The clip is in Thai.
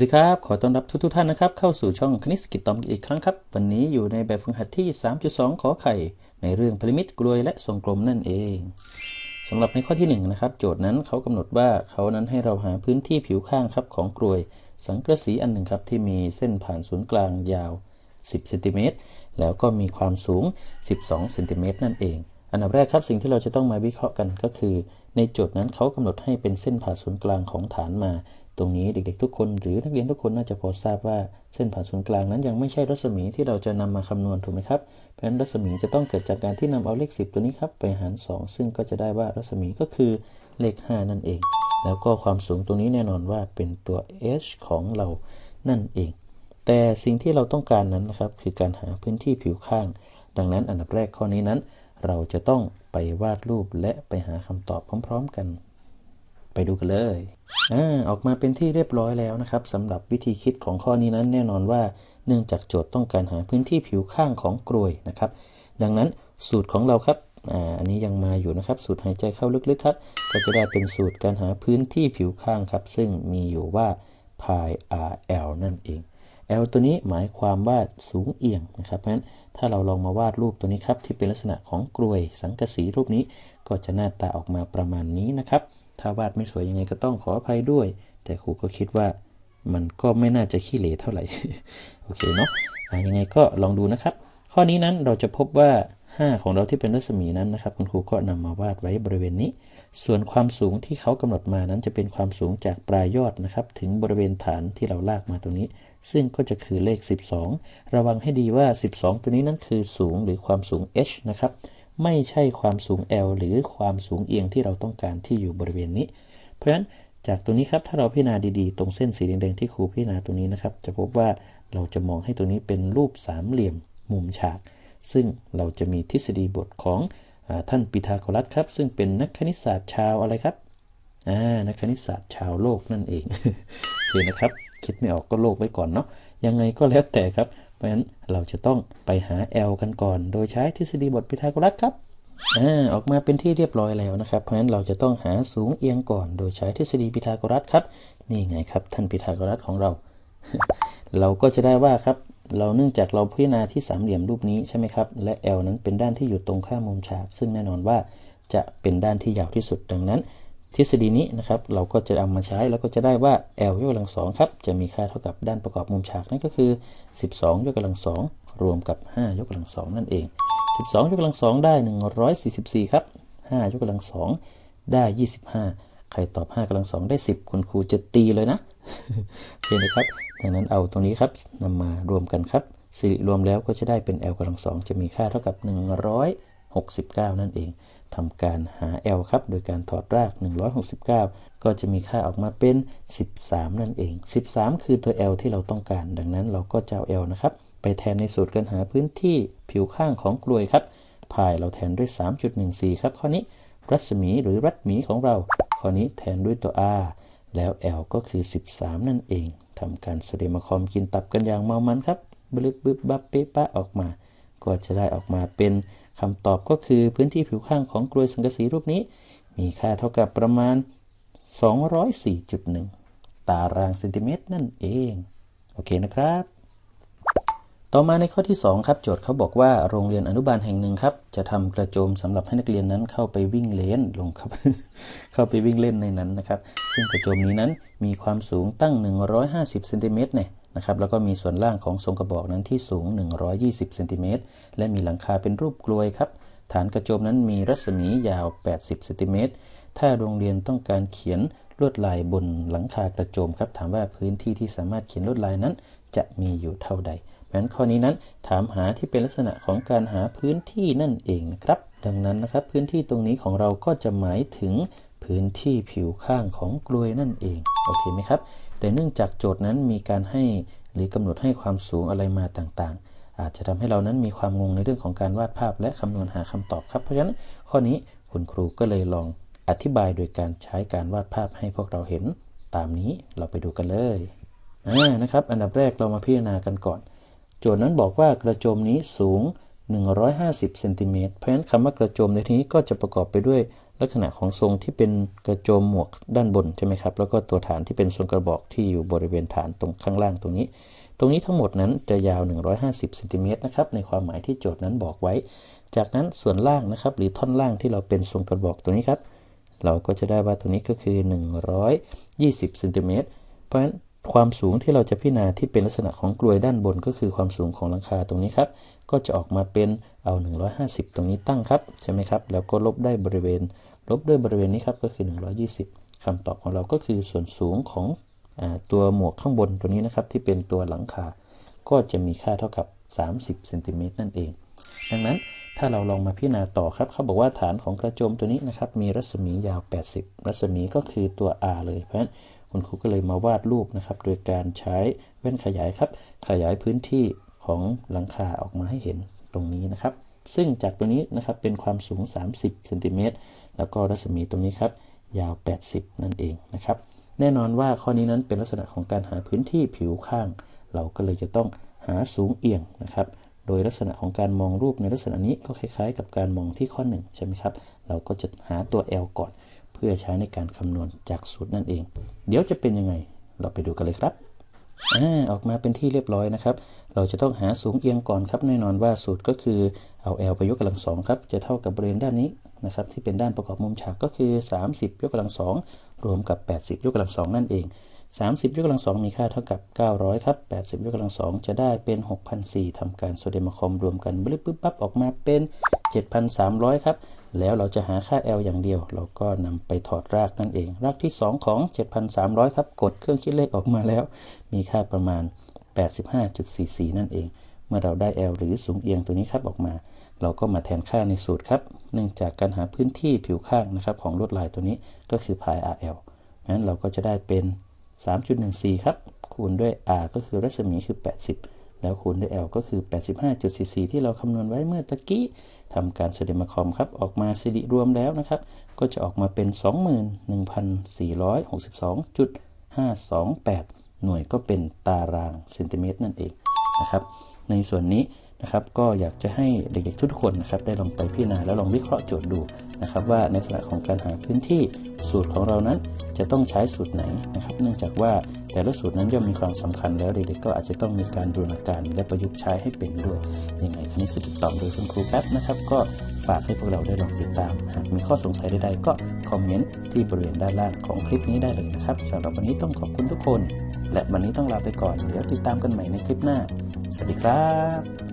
วัสดีครับ ขอต้อนรับทุกทท่านนะครับ เข้าสู่ช่องคณิตสกิตตอมอีกครั้งครับ วันนี้อยู่ในแบบฝึกหัดที่ 3.2 ขอไข่ ในเรื่องพลิมิตกลวยและทรงกลมนั่นเองสำหรับในข้อที่1นะครับ โจทย์นั้นเขากำหนดว่าเขานั้นให้เราหาพื้นที่ผิวข้างครับของกลวย สังกะสีอันหนึ่งครับที่มีเส้นผ่านศูนย์กลางยาว 10เซนติเมตรแล้วก็มีความสูง 12เซนติเมตรนั่นเอง อันดับแรกครับสิ่งที่เราจะต้องมาวิเคราะห์กันก็คือ ในโจทย์นั้นเขากำหนดให้เป็นเส้นผ่าศูนย์กลางของฐานมา ตรงนี้เด็กๆทุกคนหรือนักเรียนทุกคนน่าจะพอทราบว่าเส้นผ่านศูนย์กลางนั้นยังไม่ใช่รัศมีที่เราจะนำมาคำนวณถูกไหมครับเพราะฉะนั้นรัศมีจะต้องเกิดจากการที่นำเอาเลข 10 ตัวนี้ครับไปหาร 2 ซึ่งก็จะได้ว่ารัศมีก็คือเลข 5 นั่นเอง แล้วก็ความสูงตรงนี้แน่นอนว่าเป็นตัว h ของเรานั่นเอง แต่สิ่งที่เราต้องการนั้นนะครับคือการหาพื้นที่ผิวข้าง ดังนั้นอันดับแรกข้อนี้นั้น เราจะต้องไปวาดรูปและไปหาคำตอบพร้อม ๆ กัน ไปดูกันเลยอ่าออกมาเป็นที่เรียบร้อยแล้วนะครับสำหรับวิธีคิดของข้อนี้นั้นแน่นอนว่า เนื่องจากโจทย์ต้องการหาพื้นที่ผิวข้างของกลวยนะครับ ดังนั้นสูตรของเราครับอ่าอันนี้ยังมาอยู่นะครับ สูตรหายใจเข้าลึกๆครับ ก็จะได้เป็นสูตรการหาพื้นที่ผิวข้างครับ ซึ่งมีอยู่ว่า pi r l นั่นเอง L ตัวนี้หมายความว่าสูงเอียงนะครับเพราะฉะนั้นถ้าเราลองมาวาดรูปตัวนี้ครับที่เป็นลักษณะของกลวยสังกะสีรูปนี้ก็จะหน้าตาออกมาประมาณนี้นะครับ ถ้าวาดไม่สวยยังไงก็ต้องขออภัยด้วย แต่ครูก็คิดว่ามันก็ไม่น่าจะขี้เหร่เท่าไหร่ โอเคเนาะะยังไงก็ลองดูนะครับ ข้อนี้นั้นเราจะพบว่า 5 ของเราที่เป็นรัศมีนั้นนะครับ คุณครูก็นำมาวาดไว้บริเวณนี้ ส่วนความสูงที่เขากำหนดมานั้นจะเป็นความสูงจากปลายยอดนะครับ ถึงบริเวณฐานที่เราลากมาตรงนี้ ซึ่งก็จะคือเลข 12 ระวังให้ดีว่า 12 ตัวนี้นั้นคือสูงหรือความสูง h นะครับ ไม่ใช่ความสูง l หรือความสูงเอียงที่เราต้องการที่อยู่บริเวณนี้ เพราะฉะนั้นจากตรงนี้ครับถ้าเราพิจารณาดีๆ ตรงเส้นสีแดงๆที่ครูพิจารณาตรงนี้นะครับ จะพบว่าเราจะมองให้ตรงนี้เป็นรูปสามเหลี่ยมมุมฉาก ซึ่งเราจะมีทฤษฎีบทของอท่านปิทาโกรัสครับ ซึ่งเป็นนักคณิตศาสตร์ชาวอะไรครับอ่านักคณิตศาสตร์ชาวโลกนั่นเองโอเคนะครับ คิดไม่ออกก็โลกไว้ก่อนเนาะยังไงก็แล้วแต่ครับ เพราะฉะนั้นเราจะต้องไปหา L กันก่อน โดยใช้ทฤษฎีบทปิทาโกรัสครับอ่าออกมาเป็นที่เรียบร้อยแล้วนะครับ เพราะฉะนั้นเราจะต้องหาสูงเอียงก่อน โดยใช้ทฤษฎีปิทาโกรัสครับ นี่ไงครับ ท่านปิทาโกรัสของเรา เราก็จะได้ว่าครับ เราเนื่องจากเราพิจารณาที่สามเหลี่ยมรูปนี้ใช่ไหมครับ และ L นั้นเป็นด้านที่อยู่ตรงข้ามมุมฉาก ซึ่งแน่นอนว่าจะเป็นด้านที่ยาวที่สุด ดังนั้น ทฤษฎีนี้นะครับ เราก็จะเอามาใช้แล้วก็จะได้ว่า L ยกกำลังสองครับ จะมีค่าเท่ากับด้านประกอบมุมฉากนั่นก็คือ 12 ยกกำลังสองรวมกับ 5 ยกกำลังสองนั่นเอง 12 ยกกำลังสองได้ 144 ครับ 5 ยกกำลังสองได้ 25 ใครตอบ 5กำลังสองได้ 10 คุณครูจะตีเลยนะโอเคนะครับดังนั้นเอาตรงนี้ครับนำมารวมกันครับสิริรวมแล้วก็จะได้เป็น L กำลังสองจะมีค่าเท่ากับ 169 นั่นเอง ทำการหา L ครับ โดยการถอดราก 169 ก็จะมีค่าออกมาเป็น 13 นั่นเอง 13 คือตัว L ที่เราต้องการ ดังนั้นเราก็จะเอา L นะครับ ไปแทนในสูตรการหาพื้นที่ผิวข้างของกลวยครับพายเราแทนด้วย 3.14 ครับข้อนี้ รัศมีหรือรัศมีของเรา ข้อนี้แทนด้วยตัว r แล้ว L ก็คือ 13 นั่นเองทำการโซเดียมคอมกินตับกันอย่างเมามันครับ บลึกบึบบับเป๊ะปะออกมา ก็จะได้ออกมาเป็น คำตอบก็คือพื้นที่ผิวข้างของกลวยสังกะสีรูปนี้ มีค่าเท่ากับประมาณ 204.1 ตารางเซนติเมตรนั่นเอง โอเคนะครับ ต่อมาในข้อที่ 2 ครับ โจทย์เขาบอกว่าโรงเรียนอนุบาลแห่งหนึ่งครับ จะทำกระโจมสำหรับให้นักเรียนนั้นเข้าไปวิ่งเล่นลงครับ เข้าไปวิ่งเล่นในนั้นนะครับ ซึ่งกระโจมนี้นั้นมีความสูงตั้ง 150เซนติเมตรเนี่ย นะครับแล้วก็มีส่วนล่างของทรงกระบอกนั้นที่สูง 120เซนติเมตรและมีหลังคาเป็นรูปกลวยครับฐานกระโจมนั้นมีรัศมียาว 80เซนติเมตรถ้าโรงเรียนต้องการเขียนลวดลายบนหลังคากระโจมครับ ถามว่าพื้นที่ที่สามารถเขียนลวดลายนั้น จะมีอยู่เท่าใดเพราะฉะนั้นข้อนี้นั้นถามหาที่เป็นลักษณะของการหาพื้นที่นั่นเองนะครับ ดังนั้นนะครับพื้นที่ตรงนี้ของเราก็จะหมายถึง พื้นที่ผิวข้างของกลวยนั่นเอง โอเคไหมครับ แต่เนื่องจากโจทย์นั้นมีการให้หรือกำหนดให้ความสูงอะไรมาต่างๆ อาจจะทำให้เรานั้นมีความงงในเรื่องของการวาดภาพและคำนวณหาคำตอบครับ เพราะฉะนั้นข้อนี้คุณครูก็เลยลองอธิบายโดยการใช้การวาดภาพให้พวกเราเห็นตามนี้เราไปดูกันเลยอ่านะครับ อันดับแรกเรามาพิจารณากันก่อน โจทย์นั้นบอกว่ากระโจมนี้สูง 150เซนติเมตรเพราะฉะนั้นคำว่ากระโจมในที่นี้ก็จะประกอบไปด้วย ลักษณะของทรงที่เป็นกระโจมหมวกด้านบนใช่ไหมครับ แล้วก็ตัวฐานที่เป็นทรงกระบอกที่อยู่บริเวณฐานตรงข้างล่างตรงนี้ ตรงนี้ทั้งหมดนั้นจะยาว 150ซนติเมตรนะครับในความหมายที่โจทย์นั้นบอกไว้ จากนั้นส่วนล่างนะครับ หรือท่อนล่างที่เราเป็นทรงกระบอกตัวนี้ครับ เราก็จะได้ว่าตัวนี้ก็คือ 120ซนติเมตรเพราะฉะนั้นความสูงที่เราจะพิจารณาที่เป็นลักษณะของกลวยด้านบนก็คือความสูงของหลังคาตรงนี้ครับ ก็จะออกมาเป็นเอา 150 ตรงนี้ตั้งครับ ใช่ไหมครับ แล้วก็ลบได้บริเวณ ลบด้วยบริเวณนี้ครับก็คือ 120คำตอบของเราก็คือส่วนสูงของอตัวหมวกข้างบนตัวนี้นะครับ ที่เป็นตัวหลังคา ก็จะมีค่าเท่ากับ 30เซนติเมตรนั่นเอง ดังนั้นถ้าเราลองมาพิจารณาต่อครับ เขาบอกว่าฐานของกระโจมตัวนี้นะครับ มีรัศมียาว 80 รัศมีก็คือตัว r เลย เพราะฉะนั้นคุณครูก็เลยมาวาดรูปนะครับ โดยการใช้แว่นขยายครับ ขยายพื้นที่ของหลังคาออกมาให้เห็นตรงนี้นะครับ ซึ่งจากตัวนี้นะครับเป็นความสูง 30เซนติเมตร แล้วก็รัศมีตรงนี้ครับยาว 80 นั่นเองนะครับ แน่นอนว่าข้อนี้นั้นเป็นลักษณะของการหาพื้นที่ผิวข้าง เราก็เลยจะต้องหาสูงเอียงนะครับ โดยลักษณะของการมองรูปในลักษณะนี้ก็คล้าย ๆ กับการมองที่ข้อ1ใช่ไหมครับ เราก็จะหาตัว L ก่อน เพื่อใช้ในการคำนวณจากสูตรนั่นเอง เดี๋ยวจะเป็นยังไง เราไปดูกันเลยครับ อ่าออกมาเป็นที่เรียบร้อยนะครับ เราจะต้องหาสูงเอียงก่อนครับแน่นอนว่าสูตรก็คือเอา L ไปยกกำลังสองครับจะเท่ากับบริเวณด้านนี้นะครับที่เป็นด้านประกอบมุมฉากก็คือ 30 ยกกำลังสองรวมกับ 80 ยกกำลังสองนั่นเอง 30 ยกกำลังสองมีค่าเท่ากับ 900 ครับ 80 ยกกำลังสองจะได้เป็น6,400ทำการโซเดียมคอมรวมกันบลึบปึ๊บปั๊บออกมาเป็น 7,300 ครับ แล้วเราจะหาค่า L อย่างเดียว เราก็นำไปถอดรากนั่นเอง รากที่ 2 ของ 7,300 ครับ กดเครื่องคิดเลขออกมาแล้ว มีค่าประมาณ 85.44 นั่นเองเมื่อเราได้ L หรือสูงเอียงตัวนี้ครับออกมา เราก็มาแทนค่าในสูตรครับ เนื่องจากการหาพื้นที่ผิวข้างนะครับของลวดลายตัวนี้ก็คือ pi rl งั้นเราก็จะได้เป็น 3.14 ครับ คูณด้วย r ก็คือรัศมีคือ 80 แล้วคูณด้วย l ก็คือ 85.44 ที่เราคำนวณไว้เมื่อตะกี้ทำการเสดมาคอมครับ ออกมาสิริรวมแล้วนะครับ ก็จะออกมาเป็น 21,463.528 หน่วยก็เป็นตารางเซนติเมตรนั่นเองนะครับ ในส่วนนี้ นะครับก็อยากจะให้เด็กๆทุกคนนะครับได้ลองไปพิจารณาแล้วลองวิเคราะห์โจทย์ดูนะครับว่าในลักษณะของการหาพื้นที่สูตรของเรานั้น จะต้องใช้สูตรไหนนะครับ เนื่องจากว่าแต่ละสูตรนั้นย่อมมีความสำคัญแล้วเด็กๆก็อาจจะต้องมีการดูนาการและประยุกต์ใช้ให้เป็นด้วยยังไงคณิตสกิจตอบโดยคุณครูแป๊บนะครับ ก็ฝากให้พวกเราได้ลองติดตามหากมีข้อสงสัยใดๆก็คอมเมนต์ที่บริเวณด้านล่างของคลิปนี้ได้เลยนะครับสำหรับวันนี้ต้องขอบคุณทุกคน และวันนี้ต้องลาไปก่อนเดี๋ยวติดตามกันใหม่ในคลิปหน้า สวัสดีครับ